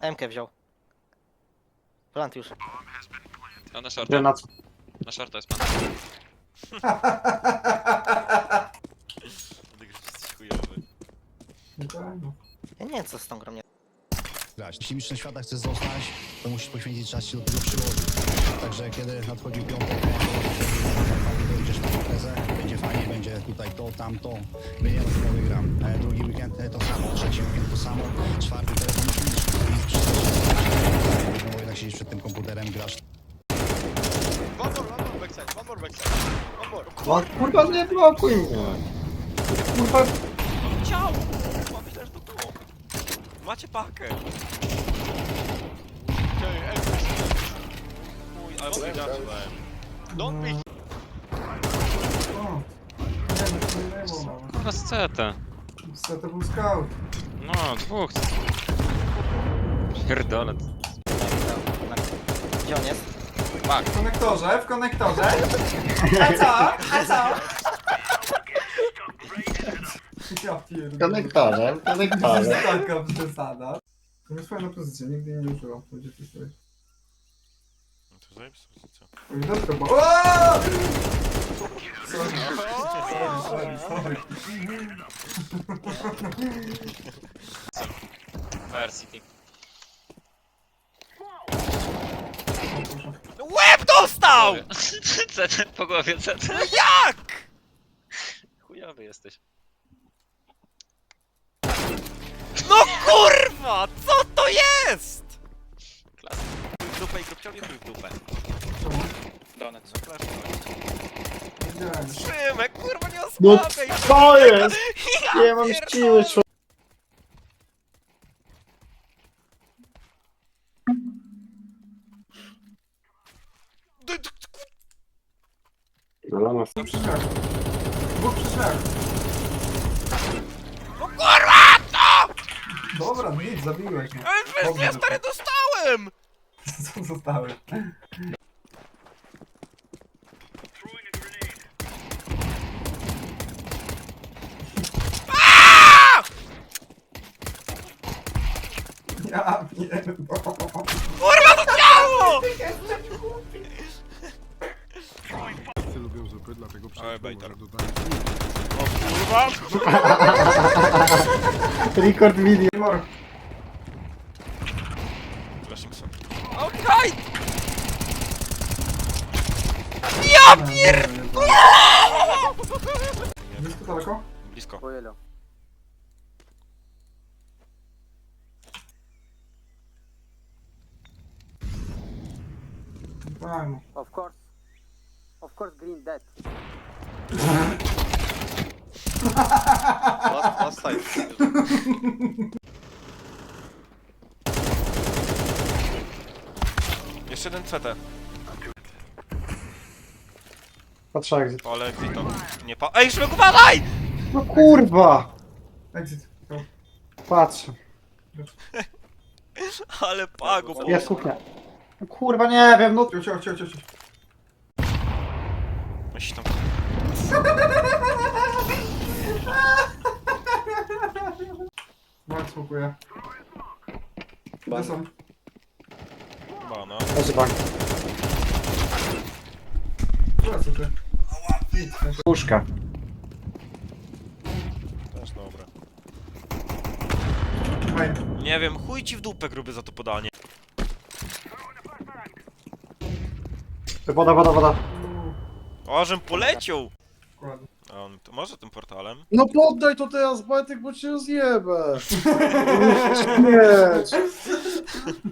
MK wziął. Plant już. A na shorta. Na co? Na shorta jest pan. Jesteś chujowy. Ja nie wiem co z tą grą nie... grać. Jeśli mistrzem świata chcesz zostać, to musisz poświęcić czas się do tego przyłożyć. Także kiedy nadchodzi piątek, na imprezę, będzie fajnie, będzie tutaj to, tamto, wyjemy chyba wygram. E, drugi weekend e, to samo, trzeci weekend to samo, czwarty to jest no bo jednak siedzisz przed tym komputerem, grasz One more, one more backside, one more backside. One more. No kurwa nie blokuj mnie. Kurwa, Ciao! Kurwa, myślałem, że to było. Macie pakę. Ej, ej, Mój, ale dałem. Don't be Kurwa z CT. Co to był scout? No, dwóch. Pierdolę. Gdzie on jest? W konektorze, w konektorze. A co? A co? Ja pierdolę. konektorze, To jest konektorze. taka przesada. To jest fajna pozycja, nigdy jej nie użyłam. Będzie tu stoi. To zajebista pozycja. Oj, dotka, bo... Oooo! Sorry. Sorry, sorry, Fair City. Łeb dostał! CT po głowie, CT. Jak? Chujowy jesteś. No kurwa! Co to jest? Klas. W dupę i grubciągnie w dupę. Donet, co? Flash. Szymek, kurwa nie No osłabiaj! co jest? Ja Nie mam pierdolę. siły, człowiek. D- d- Dwóch przy drzwiach. Dwóch przy drzwiach. No kurwa! No! Dobra, nic, zabiłeś mnie. Ale przecież ja stary dostałem! Co zostały? A! Ja pierdolę. Kurwa to ciało! lubią zupy, dlatego Oj, bejter. dodać O kurwa! Record video. Flashing sobie. Okej! Ja pierdolę! Blisko daleko? Blisko. Of course. Of course, green dead. Last, last side. Jeszcze jeden CT. Patrzę exit. Ale Vito. Nie pa... Ej, Szmek, uważaj! No kurwa! Exit. To. Patrzę. Ale pago. Jest kuchnia. Kurwa nie wiem, no Cio, cio, cio, cio, cio. Myśli tam. Bank smokuje. Gdzie są? Chyba, no. leży bank. Które co ty? Puszka. Też dobra. Fajnie. Nie wiem, chuj ci w dupę gruby za to podanie. Woda, woda, woda. O, żem poleciał! A on to może tym portalem? No poddaj to teraz, Bartek, bo cię zjebę. Nie.